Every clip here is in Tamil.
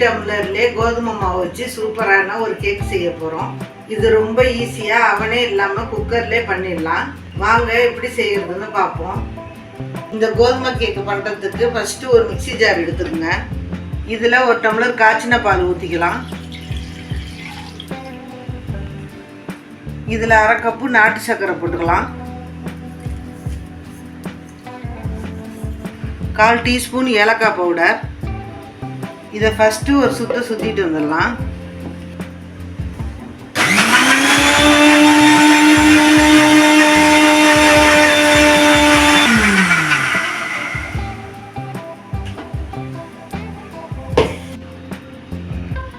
டம்ளர்லேயே கோதுமை மாவு வச்சு சூப்பரான ஒரு கேக் செய்ய போகிறோம் இது ரொம்ப ஈஸியாக அவனே இல்லாமல் குக்கர்லேயே பண்ணிடலாம். வாங்க எப்படி செய்யறதுன்னு பார்ப்போம். இந்த கோதுமை கேக்கு பண்ணுறதுக்கு ஃபஸ்ட்டு ஒரு மிக்ஸி ஜார் எடுத்துக்கோங்க. இதில் ஒரு டம்ளர் காய்ச்சின பால் ஊற்றிக்கலாம் இதில் அரை கப்பு நாட்டு சர்க்கரை போட்டுக்கலாம். கால் டீஸ்பூன் ஏலக்காய் பவுடர். இதை ஃபஸ்ட்டு ஒரு சுத்த சுற்றிட்டு வந்துடலாம்.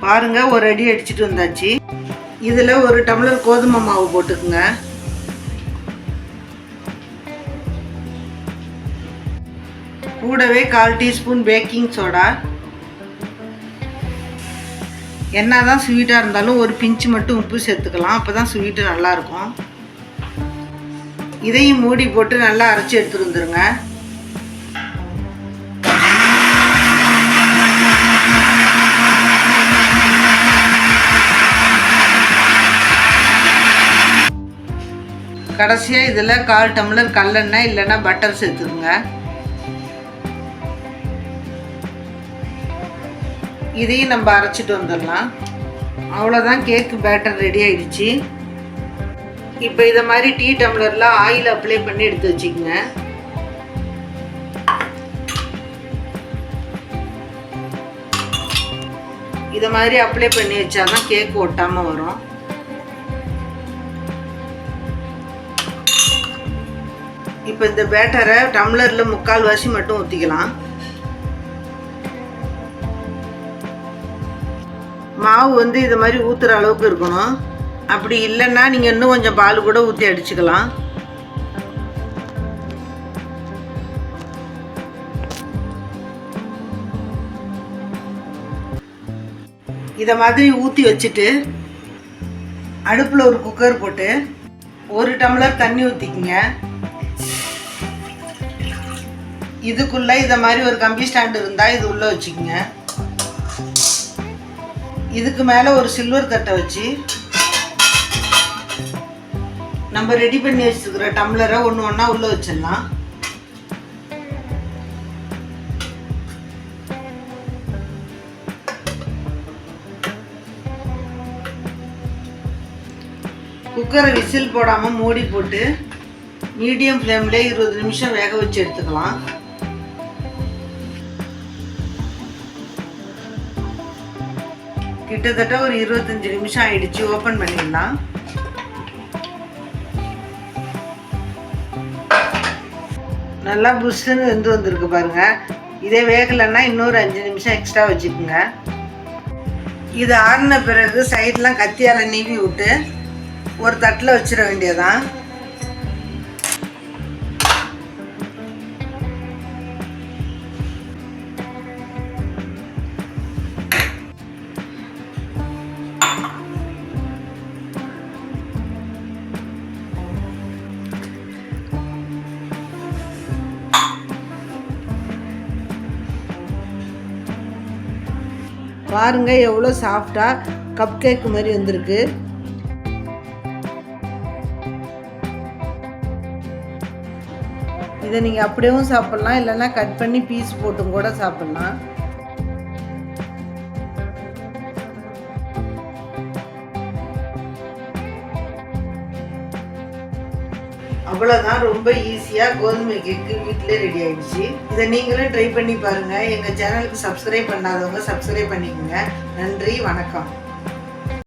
பாருங்க ஒரு அடி அடிச்சிட்டு வந்தாச்சு. இதில் ஒரு டம்ளர் கோதுமை மாவு போட்டுக்குங்க. கூடவே கால் டீஸ்பூன் பேக்கிங் சோடா. என்ன தான் ஸ்வீட்டாக இருந்தாலும் ஒரு பிஞ்சு மட்டும் உப்பு சேர்த்துக்கலாம். அப்போ தான் ஸ்வீட்டு நல்லாயிருக்கும். இதையும் மூடி போட்டு நல்லா அரைச்சி எடுத்துகிட்டு வந்துருங்க. கடைசியாக இதில் கால் டம்ளர் கல்லெண்ணெய் இல்லைன்னா பட்டர் சேர்த்துக்குங்க இதையும் நம்ம அரைச்சிட்டு வந்துடலாம். அவ்வளோதான் கேக்கு பேட்டர் ரெடி ஆயிடுச்சு. இப்போ இதை மாதிரி டீ டம்ளரில் ஆயில் அப்ளை பண்ணி எடுத்து வச்சுக்கோங்க. இதை மாதிரி அப்ளை பண்ணி வச்சாதான் கேக் ஒட்டாமல் வரும். இப்போ இந்த பேட்டரை டம்ளரில் முக்கால் வாசி மட்டும் ஊற்றிக்கலாம் மாவு வந்து இது மாதிரி ஊற்றுற அளவுக்கு இருக்கணும். அப்படி இல்லைன்னா நீங்கள் இன்னும் கொஞ்சம் பால் கூட ஊற்றி அடிச்சுக்கலாம். இதை மாதிரி ஊற்றி வச்சுட்டு அடுப்பில் ஒரு குக்கர் போட்டு ஒரு டம்ளர் தண்ணி ஊற்றிக்கிங்க இதுக்குள்ளே இதை மாதிரி ஒரு கம்பி ஸ்டாண்ட் இருந்தால் இது உள்ளே வச்சுக்கோங்க. இதுக்கு மேலே ஒரு சில்வர் தட்டை வச்சு நம்ம ரெடி பண்ணி வச்சுருக்கிற டம்ளரை ஒன்று ஒன்றா உள்ளே வச்சிடலாம். குக்கரை விசில் போடாமல் மூடி போட்டு மீடியம் ஃப்ளேமில் இருபது நிமிஷம் வேக வச்சு எடுத்துக்கலாம். கிட்டத்தட்ட ஒரு இருபத்தஞ்சு நிமிஷம் ஆயிடுச்சு. ஓப்பன் பண்ணிடலாம். நல்லா புஷ்ஷுன்னு வெந்து வந்திருக்கு பாருங்க. இதே வேகலைன்னா இன்னொரு அஞ்சு நிமிஷம் எக்ஸ்ட்ரா வச்சுக்கோங்க. இது ஆறின பிறகு சைட்லாம் கத்தியால் நீவி விட்டு ஒரு தட்டில் வச்சிட வேண்டியதான் பாருங்க எவ்வளோ சாஃப்டாக கப் கேக் மாதிரி வந்திருக்கு. இதை நீங்கள் அப்படியேவும் சாப்பிட்லாம் இல்லைன்னா கட் பண்ணி பீஸ் போட்டும் கூட சாப்பிட்லாம். அவ்வளோதான் ரொம்ப ஈஸியாக கோதுமை கேக்கு வீட்டிலே ரெடி ஆகிடுச்சு இதை நீங்களும் ட்ரை பண்ணி பாருங்கள் எங்கள் சேனலுக்கு சப்ஸ்கிரைப் பண்ணாதவங்க சப்ஸ்கிரைப் பண்ணிக்கோங்க. நன்றி வணக்கம்.